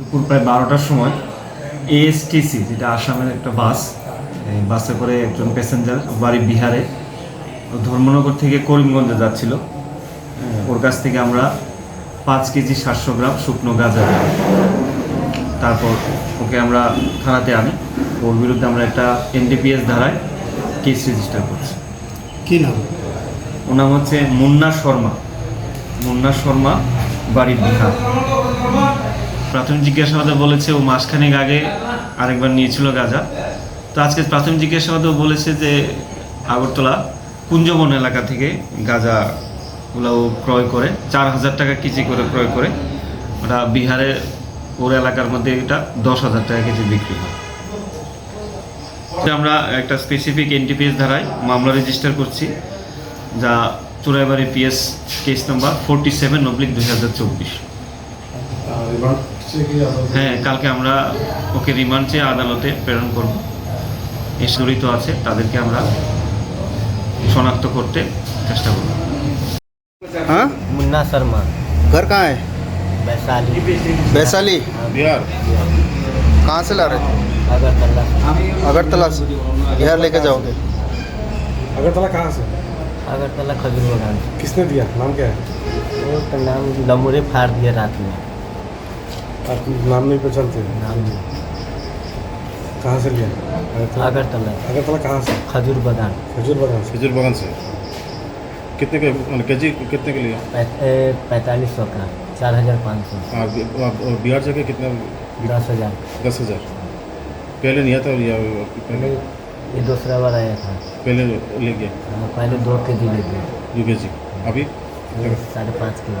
দুপুর প্রায় বারোটার সময় এএসটিসি যেটা আসামের একটা বাস এই বাসে করে একজন প্যাসেঞ্জার বাড়ি বিহারে ধর্মনগর থেকে করিমগঞ্জে যাচ্ছিল। ওর কাছ থেকে আমরা পাঁচ কেজি সাতশো গ্রাম শুকনো গাঁজা। তারপর ওকে আমরা থানাতে আনি। ওর বিরুদ্ধে আমরা একটা এনডিপিএস ধারায় কেস রেজিস্টার করছি। কি নাম? ওর নাম হচ্ছে মুন্না শর্মা। মুন্না শর্মা বাড়ির বিহার। প্রাথমিক জিজ্ঞাসাবাদে বলেছে ও মাসখানেক আগে আরেকবার নিয়েছিল গাঁজা। তো আজকে প্রাথমিক জিজ্ঞাসাবাদেও বলেছে যে আগরতলা, কুঞ্জবন এলাকা থেকে গাঁজাগুলো ও ক্রয় করে, চার হাজার টাকা কেজি করে ক্রয় করে। ওটা বিহারে ওর এলাকার মধ্যে এটা দশ হাজার টাকা কেজি বিক্রি হয়। আমরা একটা স্পেসিফিক এনটিপিএস ধারায় মামলা রেজিস্টার করছি, যা Churaibari PS case number forty seven oblique দুই হাজার চব্বিশ। হ্যাঁ কালকে আমরা ওকে রিমান্ড চেয়ে আদালতে প্রেরণ করব এসে জড়িত আছে তাদেরকে আমরা শনাক্ত করতে চেষ্টা করব हाँ मुन्ना शर्मा घर कहाँ है वैशाली वैशाली बिहार कहाँ से ला रहे थे अगरतला अगरतला से बिहार लेके जाओगे अगरतला कहाँ से अगरतला खजूर बगान किसने दिया नाम क्या है वो का नाम लमोरे फाड़ दिया रात में आप नाम नहीं पहचानते? नाम नहीं। कहाँ से लिया? अगरतला। अगरतला। कहाँ से? खजूर बगान। खजूर बागान से। खजूर बागान से। कितने के मतलब के जी कितने के लिए? पैंतालीस सौ का। चार हज़ार पाँच सौ। हाँ, बिहार जगह कितना? दस हज़ार। दस हज़ार। पहले नहीं आता या पहले? ये दूसरा बार आया था। पहले ले गया। हाँ, पहले दो के जी ले गया। दो के जी अभी साढ़े पाँच किलो